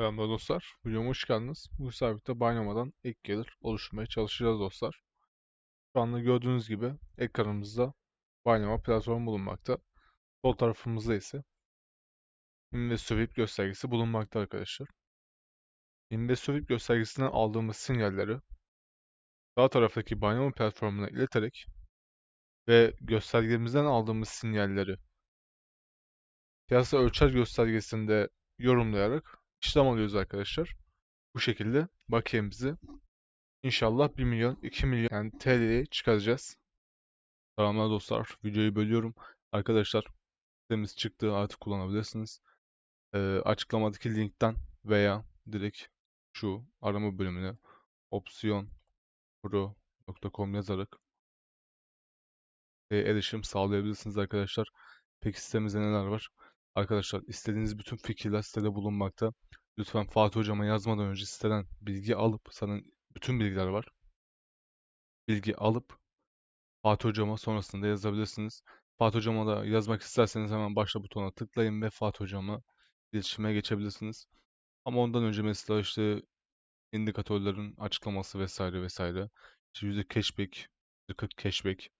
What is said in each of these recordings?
Selamlar dostlar. Videoma hoş geldiniz. Bu sabit'te Binomo'dan ek gelir oluşturmaya çalışacağız dostlar. Şu anda gördüğünüz gibi ekranımızda Binomo platformu bulunmakta. Sol tarafımızda ise InvestorVip göstergesi bulunmakta arkadaşlar. InvestorVip göstergesinden aldığımız sinyalleri sağ taraftaki Binomo platformuna ileterek ve göstergemizden aldığımız sinyalleri piyasa ölçer göstergesinde yorumlayarak işlem alıyoruz arkadaşlar. Bu şekilde bakiyemizi inşallah 1 milyon 2 milyon yani TL'ye çıkaracağız. Selamlar dostlar. Videoyu bölüyorum. Arkadaşlar sitemiz çıktı artık kullanabilirsiniz. Ee, açıklamadaki linkten veya direkt şu arama bölümüne opsiyonpro.com yazarak e, erişim sağlayabilirsiniz arkadaşlar. Peki sitemizde neler var? Arkadaşlar istediğiniz bütün fikirler sitede bulunmakta. Lütfen Fatih Hocama yazmadan önce siteden bilgi alıp, sana bütün bilgiler var. Bilgi alıp Fatih Hocama sonrasında yazabilirsiniz. Fatih Hocama da yazmak isterseniz hemen başla butona tıklayın ve Fatih Hocama iletişime geçebilirsiniz. Ama ondan önce mesela işte indikatörlerin açıklaması vesaire vesaire. İşte yüzde cashback, %40 cashback.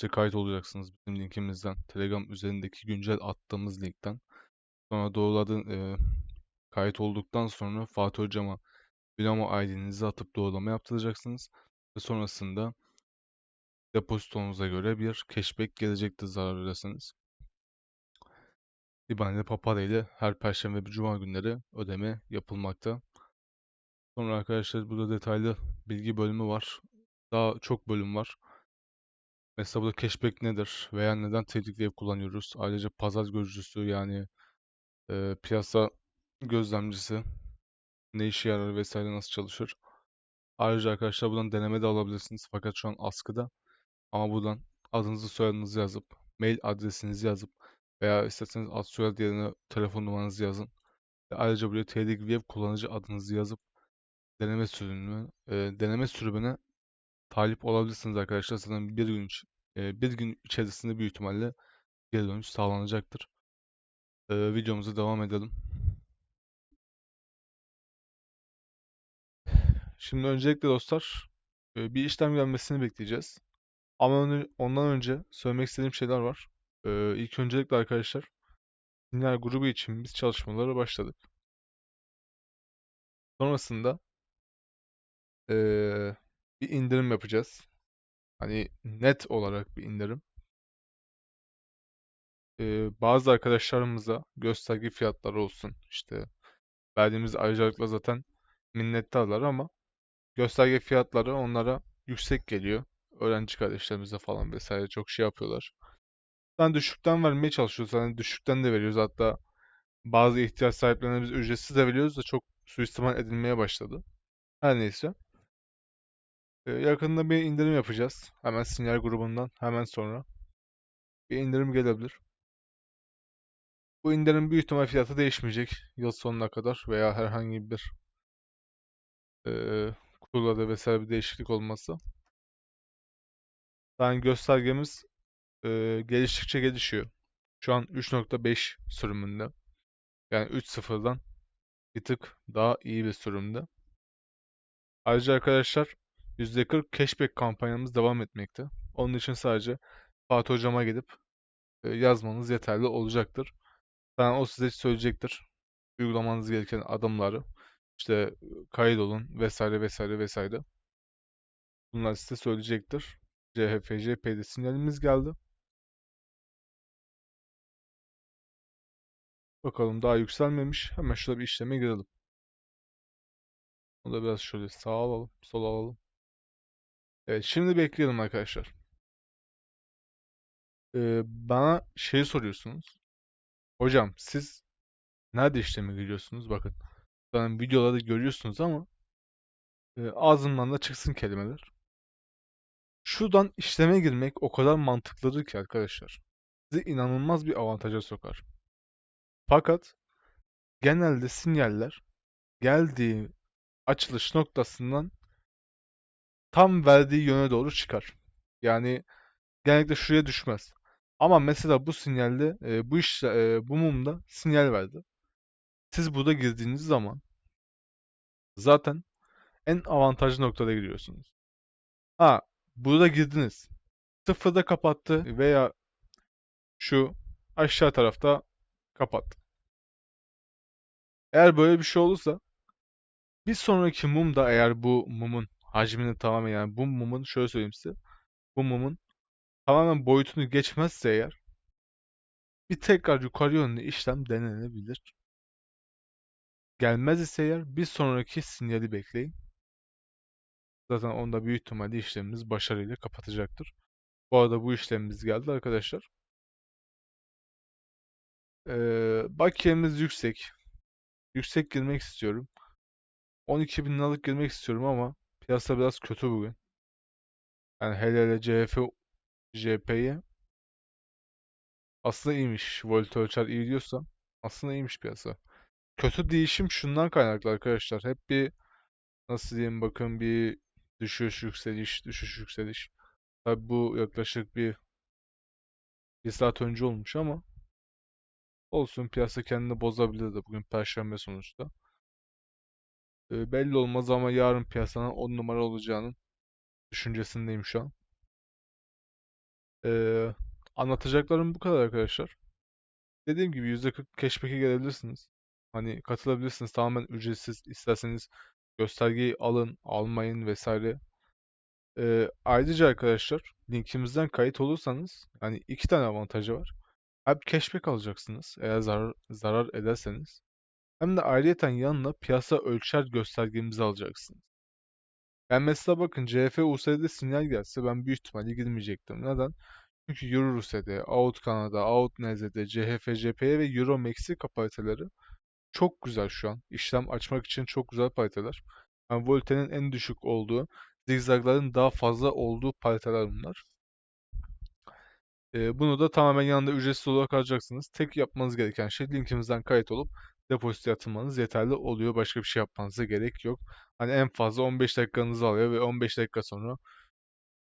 İşte kayıt olacaksınız bizim linkimizden. Telegram üzerindeki güncel attığımız linkten. Sonra doğruladığın e, kayıt olduktan sonra Fatih Hocama Bilamo ID'nizi atıp doğrulama yaptıracaksınız. Ve sonrasında depozitonuza göre bir cashback gelecektir zarar ederseniz. İBAN Papara ile her perşembe ve cuma günleri ödeme yapılmakta. Sonra arkadaşlar burada detaylı bilgi bölümü var. Daha çok bölüm var. Mesela burada cashback nedir veya neden tehdit kullanıyoruz? Ayrıca pazar gözcüsü yani e, piyasa gözlemcisi ne işe yarar vesaire nasıl çalışır. Ayrıca arkadaşlar buradan deneme de alabilirsiniz. Fakat şu an askıda. Ama buradan adınızı soyadınızı yazıp mail adresinizi yazıp veya isterseniz ad soyad yerine telefon numaranızı yazın. Ve ayrıca buraya TDG Web kullanıcı adınızı yazıp deneme sürümü, e, deneme sürümüne talip olabilirsiniz arkadaşlar. Zaten bir gün bir gün içerisinde büyük ihtimalle geri dönüş sağlanacaktır. E, videomuza devam edelim. Şimdi öncelikle dostlar bir işlem gelmesini bekleyeceğiz. Ama ondan önce söylemek istediğim şeyler var. E, ilk öncelikle arkadaşlar Sinyal grubu için biz çalışmalara başladık. Sonrasında bir indirim yapacağız. Hani net olarak bir indirim. Ee, bazı arkadaşlarımıza gösterge fiyatları olsun. işte verdiğimiz ayrıcalıkla zaten minnettarlar ama gösterge fiyatları onlara yüksek geliyor. Öğrenci kardeşlerimize falan vesaire çok şey yapıyorlar. Ben düşükten vermeye çalışıyoruz. Hani düşükten de veriyoruz. Hatta bazı ihtiyaç sahiplerine biz ücretsiz de veriyoruz da çok suistimal edilmeye başladı. Her neyse. Ee, yakında bir indirim yapacağız. Hemen sinyal grubundan hemen sonra. Bir indirim gelebilir. Bu indirim büyük ihtimal fiyatı değişmeyecek yıl sonuna kadar veya herhangi bir e, kurulada vesaire bir değişiklik olmazsa. Yani göstergemiz e, geliştikçe gelişiyor. Şu an 3.5 sürümünde. Yani 3.0'dan bir tık daha iyi bir sürümde. Ayrıca arkadaşlar %40 cashback kampanyamız devam etmekte. Onun için sadece Fatih Hocam'a gidip e, yazmanız yeterli olacaktır. Ben o size söyleyecektir. Uygulamanız gereken adımları. İşte kaydolun vesaire vesaire vesaire. Bunlar size söyleyecektir. CHFC PD sinyalimiz geldi. Bakalım daha yükselmemiş. Hemen şurada bir işleme girelim. Onu da biraz şöyle sağ alalım, sol alalım. Evet, şimdi bekleyelim arkadaşlar. Ee, bana şey soruyorsunuz. Hocam siz nerede işleme giriyorsunuz? Bakın. Zaten videolarda görüyorsunuz ama e, ağzımdan da çıksın kelimeler. Şuradan işleme girmek o kadar mantıklıdır ki arkadaşlar. Sizi inanılmaz bir avantaja sokar. Fakat genelde sinyaller geldiği açılış noktasından tam verdiği yöne doğru çıkar. Yani genellikle şuraya düşmez. Ama mesela bu sinyalde e, bu iş e, bu mumda sinyal verdi. Siz burada girdiğiniz zaman Zaten en avantajlı noktada giriyorsunuz. Ha, burada girdiniz. Sıfırda kapattı veya şu aşağı tarafta kapattı. Eğer böyle bir şey olursa bir sonraki mum da eğer bu mumun hacmini tamamen yani bu mumun şöyle söyleyeyim size. Bu mumun tamamen boyutunu geçmezse eğer bir tekrar yukarı yönlü işlem denenebilir. Gelmez ise eğer bir sonraki sinyali bekleyin. Zaten onda büyük ihtimalle işlemimiz başarıyla kapatacaktır. Bu arada bu işlemimiz geldi arkadaşlar. Ee, bakiyemiz yüksek. Yüksek girmek istiyorum. 12 bin liralık girmek istiyorum ama piyasa biraz kötü bugün. Yani hele hele CHF JP'ye aslında iyiymiş. Volt ölçer iyi diyorsa aslında iyiymiş piyasa. Kötü değişim şundan kaynaklı arkadaşlar. Hep bir nasıl diyeyim bakın bir düşüş yükseliş düşüş yükseliş. Tabi bu yaklaşık bir bir saat önce olmuş ama olsun piyasa kendini bozabilir de bugün perşembe sonuçta. Ee, belli olmaz ama yarın piyasanın 10 numara olacağının düşüncesindeyim şu an. Ee, anlatacaklarım bu kadar arkadaşlar. Dediğim gibi %40 cashback'e gelebilirsiniz. Hani katılabilirsiniz tamamen ücretsiz. İsterseniz göstergeyi alın, almayın vesaire. Ee, ayrıca arkadaşlar linkimizden kayıt olursanız hani iki tane avantajı var. Hem cashback alacaksınız eğer zarar, zarar ederseniz. Hem de ayrıyeten yanına piyasa ölçer göstergemizi alacaksınız. Ben mesela bakın CF USD'de sinyal gelse ben büyük ihtimalle girmeyecektim. Neden? Çünkü Euro USD, AUD Kanada, AUD NZD, CHF, JPY ve Euro Meksika pariteleri çok güzel şu an. İşlem açmak için çok güzel pariteler. Yani voltenin en düşük olduğu, zigzagların daha fazla olduğu pariteler bunlar. Ee, bunu da tamamen yanında ücretsiz olarak alacaksınız. Tek yapmanız gereken şey linkimizden kayıt olup depozito yatırmanız yeterli oluyor. Başka bir şey yapmanıza gerek yok. Hani en fazla 15 dakikanızı alıyor ve 15 dakika sonra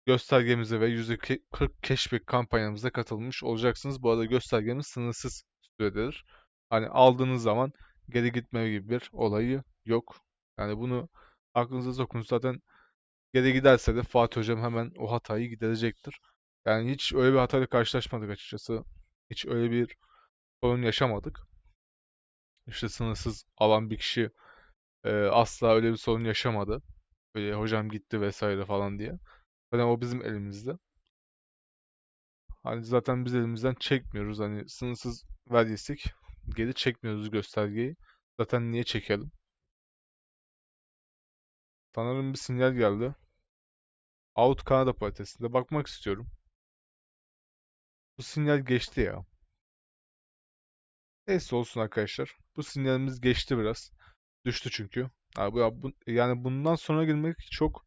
göstergemize ve %40 cashback kampanyamıza katılmış olacaksınız. Bu arada göstergemiz sınırsız süredir. Hani aldığınız zaman geri gitme gibi bir olayı yok. Yani bunu aklınıza sokun. Zaten geri giderse de Fatih Hocam hemen o hatayı giderecektir. Yani hiç öyle bir hatayla karşılaşmadık açıkçası. Hiç öyle bir sorun yaşamadık. İşte sınırsız alan bir kişi e, asla öyle bir sorun yaşamadı. Böyle hocam gitti vesaire falan diye. Zaten o bizim elimizde. Hani zaten biz elimizden çekmiyoruz. Hani sınırsız verdiysek geri çekmiyoruz göstergeyi. Zaten niye çekelim? Sanırım bir sinyal geldi. Out Kanada paritesinde bakmak istiyorum. Bu sinyal geçti ya. Neyse olsun arkadaşlar. Bu sinyalimiz geçti biraz. Düştü çünkü. Yani, bu, bu, yani bundan sonra girmek çok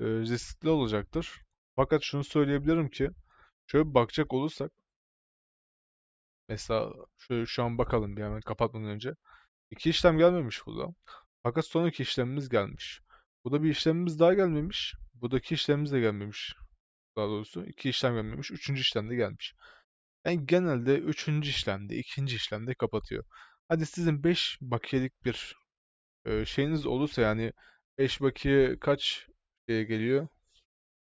e, riskli olacaktır. Fakat şunu söyleyebilirim ki şöyle bakacak olursak mesela şöyle şu an bakalım bir hemen kapatmadan önce. İki işlem gelmemiş burada. Fakat sonraki işlemimiz gelmiş. Bu da bir işlemimiz daha gelmemiş. Buradaki işlemimiz de gelmemiş. Daha doğrusu iki işlem gelmemiş. Üçüncü işlem de gelmiş. Yani genelde üçüncü işlemde, ikinci işlemde kapatıyor. Hadi sizin 5 bakiyelik bir e, şeyiniz olursa yani 5 bakiye kaç e, geliyor?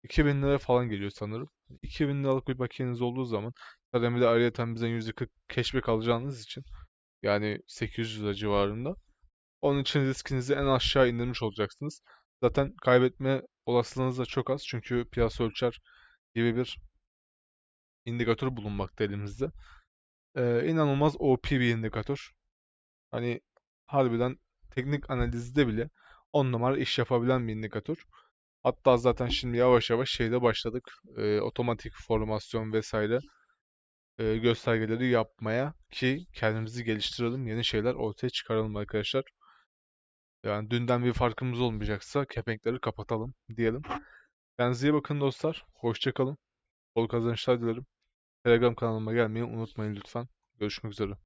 2000 lira falan geliyor sanırım. 2000 liralık bir bakiyeniz olduğu zaman zaten bir de ayrıyeten bizden %40 cashback alacağınız için yani 800 lira civarında. Onun için riskinizi en aşağı indirmiş olacaksınız. Zaten kaybetme olasılığınız da çok az çünkü piyasa ölçer gibi bir indikatör bulunmakta elimizde. Ee, inanılmaz OP bir indikatör. Hani harbiden teknik analizde bile 10 numara iş yapabilen bir indikatör. Hatta zaten şimdi yavaş yavaş şeyde başladık. E, otomatik formasyon vesaire e, göstergeleri yapmaya ki kendimizi geliştirelim, yeni şeyler ortaya çıkaralım arkadaşlar. Yani dünden bir farkımız olmayacaksa kepenkleri kapatalım diyelim. Kendinize iyi bakın dostlar. Hoşçakalın. Bol kazançlar dilerim. Telegram kanalıma gelmeyi unutmayın lütfen. Görüşmek üzere.